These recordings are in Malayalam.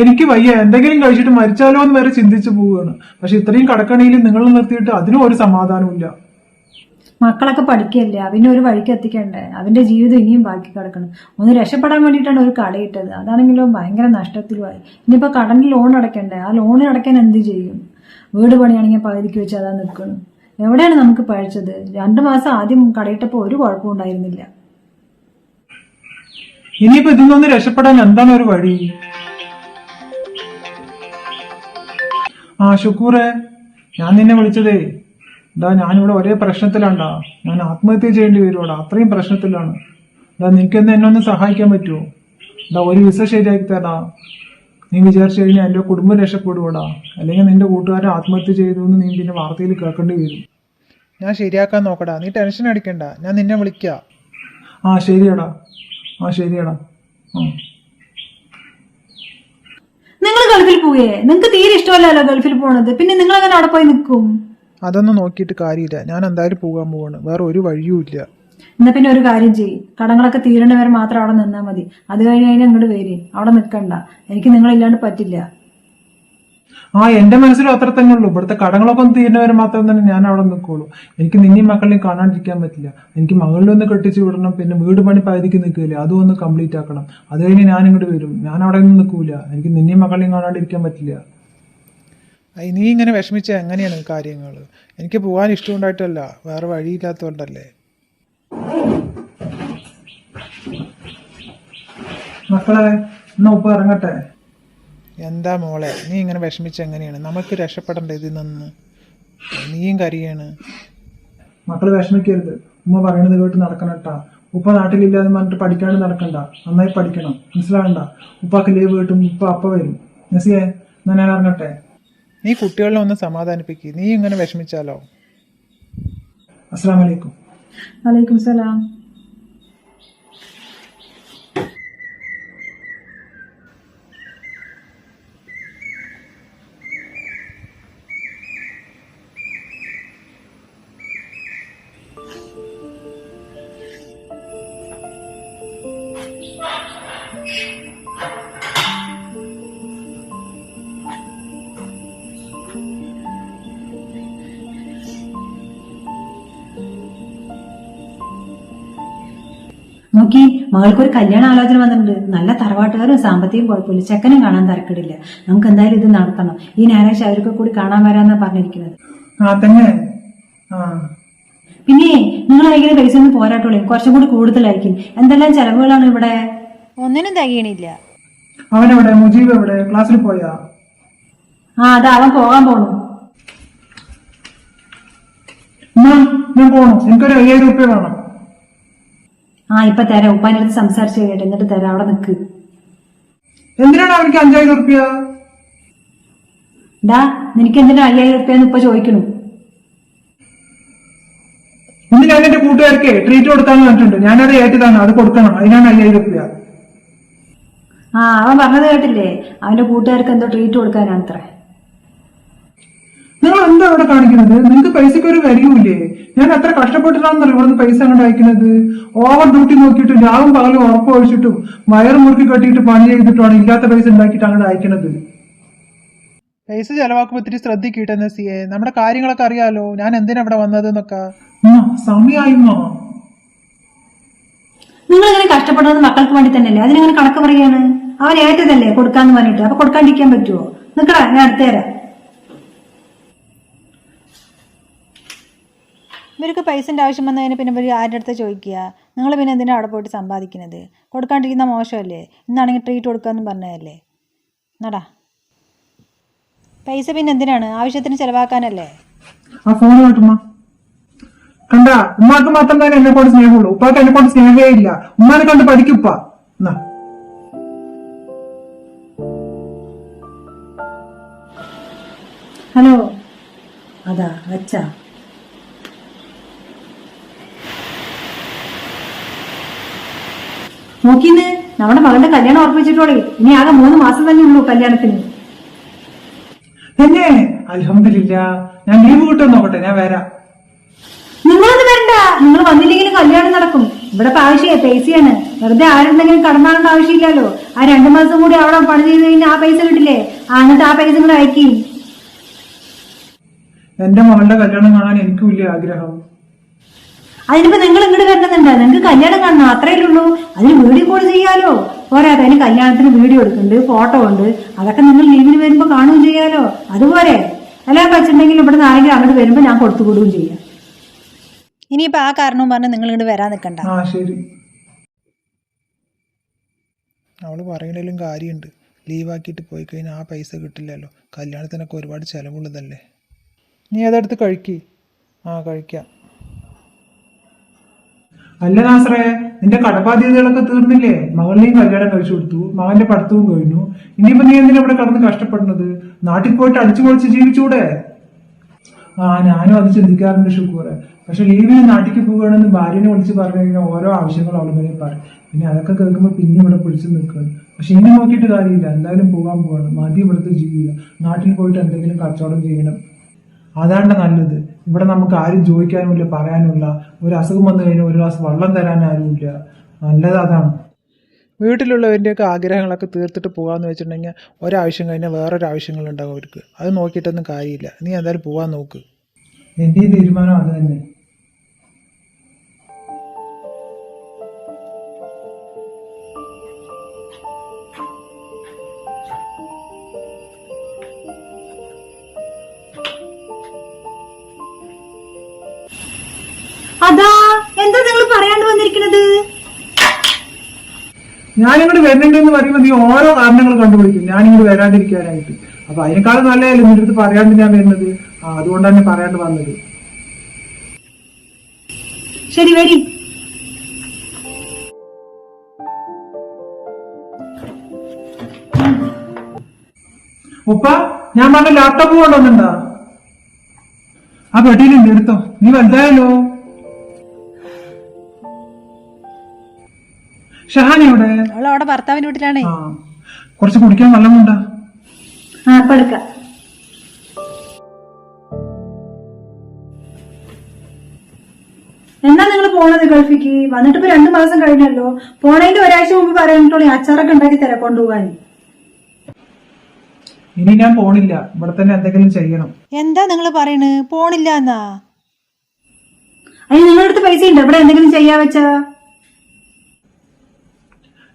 എനിക്ക് വയ്യ എന്തെങ്കിലും കഴിച്ചിട്ട് മരിച്ചാലോ എന്ന് വരെ ചിന്തിച്ചു പോവുകയാണ്. പക്ഷെ ഇത്രയും കടക്കണിയിൽ നിങ്ങൾ നിർത്തിയിട്ട് അതിനും ഒരു സമാധാനമില്ല മക്കളൊക്കെ പഠിക്കല്ലേ? അവനെ ഒരു വഴിക്ക് എത്തിക്കണ്ടേ? അവന്റെ ജീവിതം ഇനിയും ബാക്കി കിടക്കണം. ഒന്ന് രക്ഷപ്പെടാൻ വേണ്ടിയിട്ടാണ് ഒരു കടയിട്ടത് അതാണെങ്കിലും ഭയങ്കര നഷ്ടത്തിലുമായി ഇനിയിപ്പോ കടന്നിൽ ലോൺ അടക്കണ്ടേ ആ ലോൺ അടക്കാൻ എന്ത് ചെയ്യും? വീട് പണിയാണെങ്കിൽ പകുതിക്ക് വെച്ച് അതാ നിൽക്കണം. എവിടെയാണ് നമുക്ക് പഴിച്ചത്? രണ്ടു മാസം ആദ്യം കടയിട്ടപ്പോ ഒരു കുഴപ്പവും ഉണ്ടായിരുന്നില്ല. ഇനിയിപ്പോ ഇതിൽ നിന്ന് രക്ഷപ്പെടാൻ എന്താണ് ഒരു വഴി? ആ ഷുക്കൂറെ ഞാൻ നിന്നെ വിളിച്ചതേ. ഇതാ ഞാനിവിടെ ഒരേ പ്രശ്നത്തിലാണ്ടാ. ഞാൻ ആത്മഹത്യ ചെയ്യേണ്ടി വരുവാടാ. അത്രയും പ്രശ്നത്തിലാണ്. ഇതാ നിനക്കെന്ന് എന്നെ ഒന്ന് സഹായിക്കാൻ പറ്റുമോ ഇതാ ഒരു വിസ ശരിയാക്കി തരാ നീ വിചാരിച്ചു കഴിഞ്ഞാൽ എന്റെ കുടുംബം രക്ഷപ്പെടുവാടാ. അല്ലെങ്കിൽ നിന്റെ കൂട്ടുകാരെ ആത്മഹത്യ ചെയ്തു എന്ന് നീ പിന്നെ വാർത്തയിൽ കേൾക്കേണ്ടി വരും. ഞാൻ ശരിയാക്കാൻ നോക്കടാ. നീ ടെൻഷൻ അടിക്കണ്ട. ഞാൻ നിന്നെ വിളിക്കാം. ആ ശരിയടാ. ആ ശരിയടാ. ആ. നിങ്ങൾ ഗൾഫിൽ പോയേ നിങ്ങൾക്ക് തീരെ ഇഷ്ടമല്ലല്ലോ ഗൾഫിൽ പോണത്. പിന്നെ നിങ്ങൾ അങ്ങനെ അവിടെ പോയി നിൽക്കും അതൊന്നും നോക്കിയിട്ട് കാര്യമില്ല. ഞാൻ എന്തായാലും പോകാൻ പോവാണ്. വേറെ ഒരു വഴിയും ഇല്ല. എന്നാ പിന്നെ ഒരു കാര്യം ചെയ്യ്. കടങ്ങളൊക്കെ തീരണ വരെ മാത്രം അവിടെ നിന്നാ മതി. അത് കഴിഞ്ഞ് കഴിഞ്ഞാൽ ഇങ്ങോട്ട് വരെ. അവിടെ നിൽക്കണ്ട എനിക്ക് നിങ്ങളില്ലാണ്ട് പറ്റില്ല. ആ എന്റെ മനസ്സിലും അത്ര തന്നെ ഉള്ളൂ. ഇവിടുത്തെ കടങ്ങളൊക്കെ ഒന്ന് തീരുന്നവരെ മാത്രം തന്നെ ഞാൻ അവിടെ നിൽക്കുള്ളൂ. എനിക്ക് നിന്നെയും മക്കളെയും കാണാണ്ടിരിക്കാൻ പറ്റില്ല. എനിക്ക് മകളിലൊന്ന് കെട്ടിച്ച് വിടണം പിന്നെ വീട് പണി പകുതിക്ക് നിൽക്കില്ല അതും ഒന്ന് കംപ്ലീറ്റ് ആക്കണം. അത് കഴിഞ്ഞ് ഞാൻ ഇങ്ങോട്ട് വരും. ഞാൻ അവിടെ ഒന്നും നിൽക്കൂല. എനിക്ക് നിന്നെയും മക്കളെയും കാണാണ്ടിരിക്കാൻ പറ്റില്ല. നീ ഇങ്ങനെ വിഷമിച്ച എങ്ങനെയാണ് കാര്യങ്ങൾ എനിക്ക് പോകാൻ ഇഷ്ടമുണ്ടായിട്ടല്ല. വേറെ വഴിയില്ലാത്തതുകൊണ്ടല്ലേ. മക്കളെ എന്നാ ഉപ്പ് ഇറങ്ങട്ടെ? എന്താ മോളെ നീ ഇങ്ങനെ വിഷമിച്ച് എങ്ങനെയാണ്? നമുക്ക് രക്ഷപ്പെടേണ്ട ഇതിൽ നിന്ന്? നീയും കരിയാണ്. മക്കൾ വിഷമിക്കരുത്. ഉമ്മ പറയണത് കേട്ട് നടക്കണട്ടാ ഉപ്പ നാട്ടിലില്ലാതെ പറഞ്ഞിട്ട് പഠിക്കാണ്ട് നടക്കണ്ട. നന്നായി പഠിക്കണം. മനസ്സിലാകണ്ട ഉപ്പാക്ക് ലീവ് കിട്ടും ഉപ്പ അപ്പ വരും. നസിയെ ഞാൻ ഇറങ്ങട്ടെ നീ കുട്ടികളെ ഒന്ന് സമാധാനിപ്പിക്കുക നീ ഇങ്ങനെ വിഷമിച്ചാലോ? അസ്സാം വലൈക്കും വലൈക്കും സലാം. നോക്കി മകൾക്കൊരു കല്യാണ ആലോചന വന്നിട്ടുണ്ട്. നല്ല തറവാട്ടുകാരും സാമ്പത്തികം കുഴപ്പമില്ല. ചെക്കനും കാണാൻ തരക്കിടില്ല. നമുക്ക് എന്തായാലും ഇത് നടത്തണം. ഈ ഞായറാഴ്ച അവർക്ക് കൂടി കാണാൻ വരാന്നാ പറഞ്ഞിരിക്കുന്നത്. ആ തന്നെ ആ. പിന്നെ നിങ്ങൾ അയക്കുന്ന പൈസ ഒന്നും പോരാട്ടോളൂ. കുറച്ചും കൂടി കൂടുതലായിരിക്കും. എന്തെല്ലാം ചെലവുകളാണ് ഇവിടെ? ഒന്നിനും തികയണില്ല. അവനെവിടെ? മുജീബ് എവിടെ? ക്ലാസ്സിൽ പോയാ? ആ അതാ അവൻ പോകാൻ പോണു. ഞാൻ പോണു. എനിക്കൊരു അയ്യായിരം റുപ്യ വേണം. ആ ഇപ്പൊ തരാം. ഉപ്പാന്റെ അടുത്ത് സംസാരിച്ചു കേട്ടെ. എന്നിട്ട് തരാം. അവിടെ നിൽക്ക് എന്തിനാണ് അവർക്ക് അഞ്ചായിരം റുപ്യ ഡാ നിനക്ക് എന്തിനാ അയ്യായിരം റുപ്യെന്ന് ഇപ്പൊ ചോദിക്കണു? ഇന്ന് ഞാൻ എന്റെ കൂട്ടുകാർക്ക് ട്രീറ്റ് കൊടുക്കാന്ന് പറഞ്ഞിട്ടുണ്ട്. ഞാനത് ഏറ്റതാണ് അത് കൊടുക്കണം. അതിനാണ് അയ്യായിരം റുപ്യ ആ അവൻ പറഞ്ഞത് കേട്ടില്ലേ? അവന്റെ കൂട്ടുകാർക്ക് എന്തോ ട്രീറ്റ് കൊടുക്കാനാണത്രേ. നിങ്ങൾ എന്താ അവിടെ കാണിക്കുന്നത്? നിങ്ങൾക്ക് പൈസയ്ക്ക് ഒരു വരികയില്ലേ ഞാൻ എത്ര കഷ്ടപ്പെട്ടിട്ടാണെന്ന് ഇവിടുന്ന് പൈസ അങ്ങോട്ട് അയക്കുന്നത്? ഓവർ ഡ്യൂട്ടി നോക്കിയിട്ട് രാവും പകലും ഉറപ്പ് ഒഴിച്ചിട്ടും വയറ് മുറുക്കി കെട്ടിയിട്ട് പണി ചെയ്തിട്ടുമാണ് ഇല്ലാത്ത പൈസ ഉണ്ടാക്കിയിട്ട് അങ്ങോട്ട് അയക്കുന്നത്. പൈസ ചെലവാക്കുമ്പോൾ ഇത്തിരി സി സിയെ. നമ്മുടെ കാര്യങ്ങളൊക്കെ അറിയാലോ. ഞാൻ എന്തിനാ ഇവിടെ വന്നത് എന്നൊക്കെ സമയായിമ്മ നിങ്ങൾ ഇങ്ങനെ കഷ്ടപ്പെടുന്നത് മക്കൾക്ക് വേണ്ടി തന്നെയല്ലേ? അതിനങ്ങനെ കണക്ക് പറയാണ് അവൻ ഏറ്റതല്ലേ കൊടുക്കാന്ന് പറഞ്ഞിട്ട്? അപ്പൊ കൊടുക്കാണ്ടിരിക്കാൻ പറ്റുമോ നിക്കടാ ഞാൻ അടുത്ത് ഇവർക്ക് പൈസന്റെ ആവശ്യം വന്നതിന് പിന്നെ ഇവർ ആരുടെ അടുത്ത് ചോദിക്കുക? നിങ്ങൾ പിന്നെ എന്തിനാണ് അവിടെ പോയിട്ട് സമ്പാദിക്കുന്നത്? കൊടുക്കാണ്ടിരിക്കുന്ന മോശമല്ലേ? ഇന്നാണെങ്കിൽ ട്രീറ്റ് കൊടുക്കാമെന്ന് പറഞ്ഞതല്ലേ? നടാ. പൈസ പിന്നെ എന്തിനാണ്? ആവശ്യത്തിന് ചെലവാക്കാനല്ലേ? ആ ഫോൺ കേട്ടുമ്മ കണ്ട ഉമ്മാക്ക് മാത്രം തന്നെ എന്നെ കൊണ്ട് സ്നേഹമുള്ളൂ. ഉപ്പാക്ക് എന്നെ കൊണ്ട് സ്നേഹമേ ഇല്ല. ഉമ്മാനെ കണ്ട് പഠിക്കുപ്പ എന്നാ ഹലോ. അതാ അച്ഛാ. നോക്കിന്ന് നമ്മുടെ മകളുടെ കല്യാണം ഉറപ്പിച്ചിട്ടോളെ ഇനി ആകെ മൂന്ന് മാസം തന്നെ ഉള്ളൂ കല്യാണത്തിന്. പിന്നെ അലഹമില്ല ഞാൻ ലീവ് കിട്ടും നോക്കട്ടെ ഞാൻ വരാം. നിങ്ങളൊന്നും വരണ്ട. നിങ്ങൾ വന്നില്ലെങ്കിൽ കല്യാണം നടക്കും. ഇവിടെ ആവശ്യമേ പൈസയാണ് വെറുതെ ആരുണ്ടെങ്കിലും കടമാകേണ്ട ആവശ്യമില്ലല്ലോ. ആ രണ്ടു മാസം കൂടി അവിടെ പണി ചെയ്ത് കഴിഞ്ഞാൽ ആ പൈസ കിട്ടില്ലേ? എന്നിട്ട് ആ പൈസ കൂടെ അയക്കി. എന്റെ മകളുടെ കല്യാണം കാണാൻ എനിക്കും വലിയ ആഗ്രഹം. അതിനിപ്പോ നിങ്ങൾ ഇങ്ങോട്ട് കരുതുന്നുണ്ട് നിങ്ങൾക്ക് കല്യാണം കാണണം അത്രയേ ഉള്ളൂ. അതിന് വീഡിയോ കോൾ ചെയ്യാലോ? പോരാതെ അതിന് കല്യാണത്തിന് വീഡിയോ എടുക്കുന്നുണ്ട് ഫോട്ടോ ഉണ്ട്. അതൊക്കെ നിങ്ങൾ ലീവിന് വരുമ്പോ കാണുകയും ചെയ്യാലോ? അതുപോലെ. എല്ലാം വെച്ചിട്ടുണ്ടെങ്കിൽ ഇവിടെ നിന്ന് ആരെങ്കിലും അങ്ങോട്ട് വരുമ്പോ ഞാൻ കൊടുത്തു കൊടുക്കുകയും ചെയ്യാം. ഇനിയിപ്പൊ ആ കാരണവും പറഞ്ഞ് നിങ്ങൾ ഇങ്ങോട്ട് വരാൻ നിൽക്കണ്ട അവൾ പറയണേലും കാര്യമുണ്ട് ലീവാക്കിയിട്ട് പോയി കഴിഞ്ഞാൽ ആ പൈസ കിട്ടില്ലല്ലോ. കല്യാണത്തിനൊക്കെ ഒരുപാട് ചിലവുള്ളതല്ലേ? നീ അതെടുത്ത് കഴിക്കേ. ആ കഴിക്കാം. അല്ല നാസറേ നിന്റെ കടബാധ്യതകളൊക്കെ തീർന്നില്ലേ? മകളിനെയും കല്യാണം കഴിച്ചു കൊടുത്തു മകന്റെ പഠിത്തവും കഴിഞ്ഞു. ഇനിയിപ്പോ നീ എന്തിനാ ഇവിടെ കടന്ന് കഷ്ടപ്പെടുന്നത്? നാട്ടിൽ പോയിട്ട് അടിച്ചു പൊളിച്ച് ജീവിച്ചൂടെ? ആ ഞാനും അത് ചിന്തിക്കാറുണ്ട് ഷുക്കൂറെ. പക്ഷെ ലീവിന് നാട്ടിക്ക് പോവുകയാണെന്ന് ഭാര്യനെ വിളിച്ച് പറഞ്ഞു കഴിഞ്ഞാൽ ഓരോ ആവശ്യങ്ങളും വരെ പറയും. പിന്നെ അതൊക്കെ കേൾക്കുമ്പോൾ പിന്നെ ഇവിടെ പിടിച്ചു നിൽക്കുകയാണ് പക്ഷെ ഇനി നോക്കിയിട്ട് കാര്യമില്ല. എന്തായാലും പോകാൻ പോവാണ്. മതി ഇവിടുത്തെ ജീവിക്കുക നാട്ടിൽ പോയിട്ട് എന്തെങ്കിലും കച്ചവടം ചെയ്യണം. അതാണ് നല്ലത്. ഇവിടെ നമുക്ക് ആരും ചോദിക്കാനുമില്ല പറയാനുമില്ല. ഒരു അസുഖം വന്നു കഴിഞ്ഞാൽ ഒരു ഗ്ലാസ് വെള്ളം തരാൻ ആരുമില്ല. നല്ലത് അതാണ്. വീട്ടിലുള്ളവരുടെയൊക്കെ ആഗ്രഹങ്ങളൊക്കെ തീർത്തിട്ട് പോകാമെന്ന് വെച്ചിട്ടുണ്ടെങ്കിൽ ഒരാവശ്യം കഴിഞ്ഞാൽ വേറൊരു ആവശ്യങ്ങളുണ്ടാകും അവർക്ക്. അത് നോക്കിയിട്ടൊന്നും കാര്യമില്ല. നീ എന്തായാലും പോകാൻ നോക്ക്. എന്റെ തീരുമാനം അത് തന്നെ. ഞാനിങ്ങോട്ട് വരുന്നുണ്ടെന്ന് പറയുമ്പോൾ നീ ഓരോ കാരണങ്ങൾ കണ്ടുപിടിക്കും. ഞാനിങ്ങോട്ട് വരാണ്ടിരിക്കാനായിട്ട്. അപ്പൊ അതിനേക്കാളും നല്ലതല്ലേ നിന്റെ അടുത്ത് പറയാണ്ട് ഞാൻ വരുന്നത്? ആ അതുകൊണ്ടാണ് ഞാൻ പറയാണ്ട് വന്നത്. ശരി വരി. ഉപ്പ ഞാൻ പറഞ്ഞ ലാപ്ടോപ്പ് കൊണ്ടുവന്നുണ്ടോ ആ പെട്ടിയിലുണ്ട് എടുത്തോ. നീ വലുതായല്ലോ. ഷഹാനി എവിടെ അവൾ അവിടെ ഭർത്താവിന്റെ വീട്ടിലാണേ. കുറച്ച് കുടിക്കാൻ വെള്ളം കൊണ്ടാ. ആ എന്നാ നിങ്ങൾ പോണത് ഗൾഫിക്ക്? വന്നിട്ട് ഇപ്പൊ രണ്ടു മാസം കഴിഞ്ഞല്ലോ. പോണതിന്റെ ഒരാഴ്ച മുമ്പ് പറയാനിട്ടുള്ളൂ അച്ചാറൊക്കെ ഉണ്ടാക്കി തരാം കൊണ്ടുപോകാൻ. ഇനി ഞാൻ പോണില്ല. ഇവിടെ തന്നെ എന്തെങ്കിലും ചെയ്യണം. എന്താ നിങ്ങൾ പറയണ്? പോണില്ല എന്നാ. അതിന് നിങ്ങളുടെ അടുത്ത് പൈസ ഉണ്ട്? ഇവിടെ എന്തെങ്കിലും ചെയ്യാ വെച്ചാ?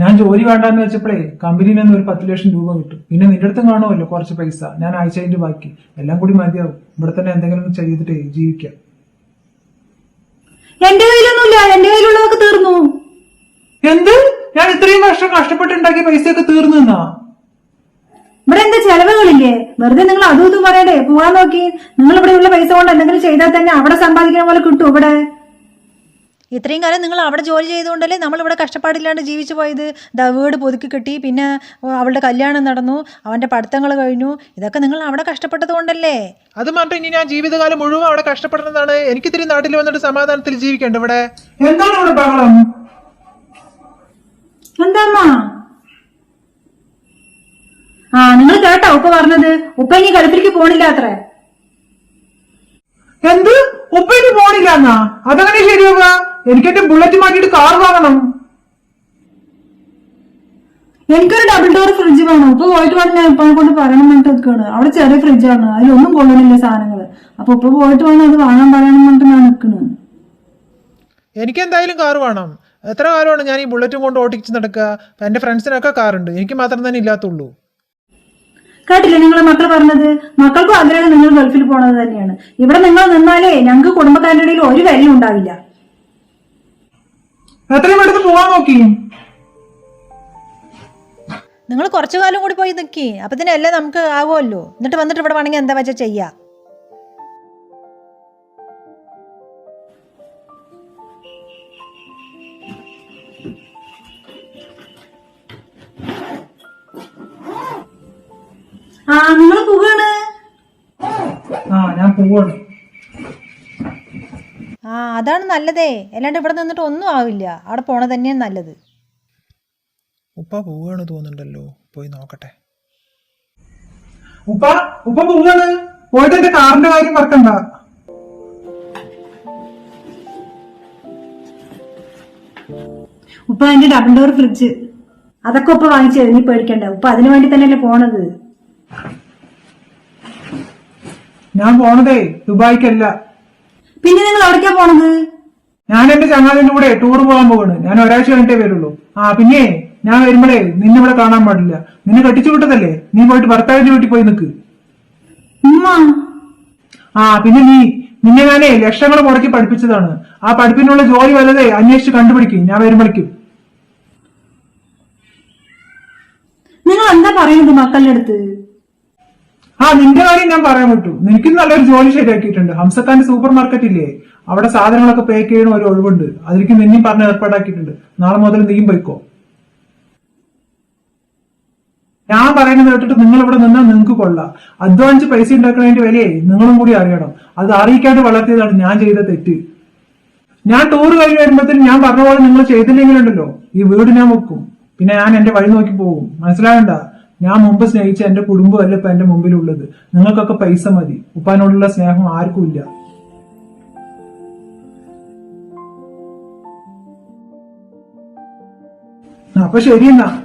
ഞാൻ ജോലി വേണ്ടാന്ന് വെച്ചപ്പോഴേ കമ്പനിയിൽ നിന്ന് ഒരു പത്ത് ലക്ഷം രൂപ കിട്ടും. പിന്നെ നിന്റെ അടുത്തും കാണുമല്ലോ കുറച്ച് പൈസ. ഞാൻ ആഴ്ചയിന്റെ ബാക്കി. എല്ലാം കൂടി മതിയാവും. ഇവിടെ തന്നെ എന്തെങ്കിലും ചെയ്തിട്ട് ജീവിക്കാം. എന്റെ കയ്യിലൊന്നുമില്ല. എന്റെ കയ്യിലുള്ളതൊക്കെ തീർന്നു. എന്ത്? ഞാൻ ഇത്രയും വർഷം കഷ്ടപ്പെട്ടുണ്ടാക്കിയ പൈസയൊക്കെ തീർന്നു നിന്നാ ഇവിടെ എന്താ ചെലവുകളില്ലേ? വെറുതെ നിങ്ങൾ അതും ഇതും പറയണ്ടേ? പോവാൻ നോക്കി. നിങ്ങൾ ഇവിടെ ഉള്ള പൈസ കൊണ്ട് എന്തെങ്കിലും ചെയ്താൽ തന്നെ അവിടെ സമ്പാദിക്കുന്ന പോലെ കിട്ടും ഇവിടെ ഇത്രയും കാലം നിങ്ങൾ അവിടെ ജോലി ചെയ്തുകൊണ്ടല്ലേ നമ്മളിവിടെ കഷ്ടപ്പാടില്ലാണ്ട് ജീവിച്ചു പോയത്? ദാ വീട് പുതുക്കി കിട്ടി പിന്നെ അവളുടെ കല്യാണം നടന്നു അവന്റെ പഠിത്തങ്ങൾ കഴിഞ്ഞു. ഇതൊക്കെ നിങ്ങൾ അവിടെ കഷ്ടപ്പെട്ടത് കൊണ്ടല്ലേ? അത് മാത്രം ഇനി ഞാൻ ജീവിതകാലം മുഴുവൻ അവിടെ കഷ്ടപ്പെടുന്നതാണ് എനിക്ക് ഇത്തിരി നാട്ടിൽ വന്നിട്ട് സമാധാനത്തിൽ ജീവിക്കണ്ട ഇവിടെ. എന്താണ് ഇവിടെ ബഹളം? എന്താ ആ നിങ്ങൾ കേട്ടോ ഉപ്പ പറഞ്ഞത്. ഉപ്പ ഇനി ഗൾഫിലേക്ക് പോണില്ല അത്രേ. എന്ത്? ഉപ്പേക്ക് പോണില്ല എന്നാ? അതങ്ങനെ ശരിയാവുക? എനിക്ക് എന്റെ ബുള്ളറ്റ് മാറ്റിയിട്ട് കാർ വാങ്ങണം. എനിക്കൊരു ഡബിൾ ഡോർ ഫ്രിഡ്ജ് വേണം. ഉപ്പ പോയിട്ട് വേണം ഞാൻ ഉപ്പാനെ കൊണ്ട് പറയണം പറഞ്ഞിട്ട് നിൽക്കുകയാണ്. അവിടെ ചെറിയ ഫ്രിഡ്ജാണ് അതിലൊന്നും കൊള്ളണില്ല സാധനങ്ങൾ അപ്പൊ ഉപ്പ പോയിട്ട് വേണം അത് വാങ്ങാൻ പറയണം പറഞ്ഞിട്ട് ഞാൻ നിൽക്കുന്നത് എനിക്ക് എന്തായാലും കാർ വേണം. എത്ര കാലമാണ് ഞാൻ ഈ ബുള്ളറ്റും കൊണ്ട് ഓട്ടിച്ച് നടക്കുക. എന്റെ ഫ്രണ്ട്സിനൊക്കെ കാറുണ്ട് എനിക്ക് മാത്രം തന്നെ ഇല്ലാത്തുള്ളൂ. കേട്ടില്ല നിങ്ങളെ മക്കൾ പറഞ്ഞത്? മക്കൾക്കും ആഗ്രഹം നിങ്ങൾ ഗൾഫിൽ പോണത് തന്നെയാണ്. ഇവിടെ നിങ്ങൾ നിന്നാലേ ഞങ്ങൾക്ക് കുടുംബക്കാരുടെ ഇടയിൽ ഒരു വിലയും ഉണ്ടാവില്ല. എത്രയും എടുത്ത് പോവാൻ നോക്കി. നിങ്ങൾ കുറച്ചു കാലം കൂടി പോയി നിൽക്കി അപ്പൊ തന്നെ എല്ലാം നമുക്ക് ആവുമല്ലോ. എന്നിട്ട് വന്നിട്ട് ഇവിടെ വേണമെങ്കിൽ എന്താ വെച്ചാൽ ചെയ്യാം? ആ നിങ്ങൾ പോവാണ്. ആ ഞാൻ പോവാണ്. ആ അതാണ് നല്ലതേ. അല്ലാണ്ട് ഇവിടെ നിന്നിട്ട് ഒന്നും ആവില്ല. അവിടെ പോണത് തന്നെയാണ് നല്ലത്. ഉപ്പ പോവുകയാണ് തോന്നുന്നുണ്ടല്ലോ. പോയി നോക്കട്ടെ. ഉപ്പ ഉപ്പ പോവാണ്. പോയിട്ട് എന്റെ കാറിന്റെ കാര്യം മറക്കണ്ട. ഉപ്പ എന്റെ ഡബിൾ ഡോർ ഫ്രിഡ്ജ് അതൊക്കെ ഉപ്പ വാങ്ങിച്ചത് നീ പേടിക്കണ്ട. ഉപ്പ അതിനു വേണ്ടി തന്നെയല്ലേ പോണത്. ഞാൻ പോണതേ ദുബായിക്കല്ല. പിന്നെ നിങ്ങൾ എവിടേക്കാ പോണത്? ഞാൻ എന്റെ ചങ്ങാതിന്റെ കൂടെ ടൂർ പോകാൻ പോവാണ്. ഞാൻ ഒരാഴ്ച കഴിഞ്ഞിട്ടേ വരുള്ളൂ. ആ പിന്നെ ഞാൻ വരുമ്പോഴേ നിന്നെ ഇവിടെ കാണാൻ പാടില്ല. നിന്നെ കെട്ടിച്ചു വിട്ടതല്ലേ? നീ പോയിട്ട് ഭർത്താവിന്റെ വീട്ടിൽ പോയി നിൽക്ക് ആ പിന്നെ നീ നിന്നെ ഞാനേ ലക്ഷങ്ങൾ മുടക്കി പഠിപ്പിച്ചതാണ്. ആ പഠിപ്പിനുള്ള ജോലി വല്ലതേ അന്വേഷിച്ച് കണ്ടുപിടിക്കും. ഞാൻ വരുമ്പോഴേക്കും നിങ്ങൾ എന്താ പറയുന്നത് മക്കളുടെ അടുത്ത്? ആ നിന്റെ കാര്യം ഞാൻ പറയാൻ പറ്റൂ. നിനക്ക് നല്ലൊരു ജോലി ശരിയാക്കിയിട്ടുണ്ട്. ഹംസക്കാന്റെ സൂപ്പർ മാർക്കറ്റ് ഇല്ലേ? അവിടെ സാധനങ്ങളൊക്കെ പാക്ക് ചെയ്യണ ഒരു ഒഴിവുണ്ട്. അതിലേക്ക് നിന്നെയും പറഞ്ഞ് ഏർപ്പാടാക്കിയിട്ടുണ്ട്. നാളെ മുതൽ നീയും പോയിക്കോ. ഞാൻ പറയുന്നത് കേട്ടിട്ട് നിങ്ങൾ ഇവിടെ നിന്നാൽ നിങ്ങൾക്ക് കൊള്ളാം. അധ്വാനിച്ച് പൈസ ഉണ്ടാക്കുന്നതിന്റെ വിലയെ നിങ്ങളും കൂടി അറിയണം. അത് അറിയിക്കാണ്ട് വളർത്തിയതാണ് ഞാൻ ചെയ്ത തെറ്റ്. ഞാൻ ടൂർ കഴിഞ്ഞ് വരുമ്പോഴത്തേനും ഞാൻ പറഞ്ഞ പോലെ നിങ്ങൾ ചെയ്തില്ലെങ്കിലുണ്ടല്ലോ. ഈ വീട് ഞാൻ വെക്കും. പിന്നെ ഞാൻ എന്റെ വഴി നോക്കി പോകും. മനസ്സിലാകണ്ട ഞാൻ മുമ്പ് സ്നേഹിച്ച എന്റെ കുടുംബമല്ല ഇപ്പൊ എന്റെ മുമ്പിലുള്ളത്. നിങ്ങൾക്കൊക്കെ പൈസ മതി. ഉപ്പാനോടുള്ള സ്നേഹം ആർക്കും ഇല്ല. അപ്പൊ ശരി എന്നാ.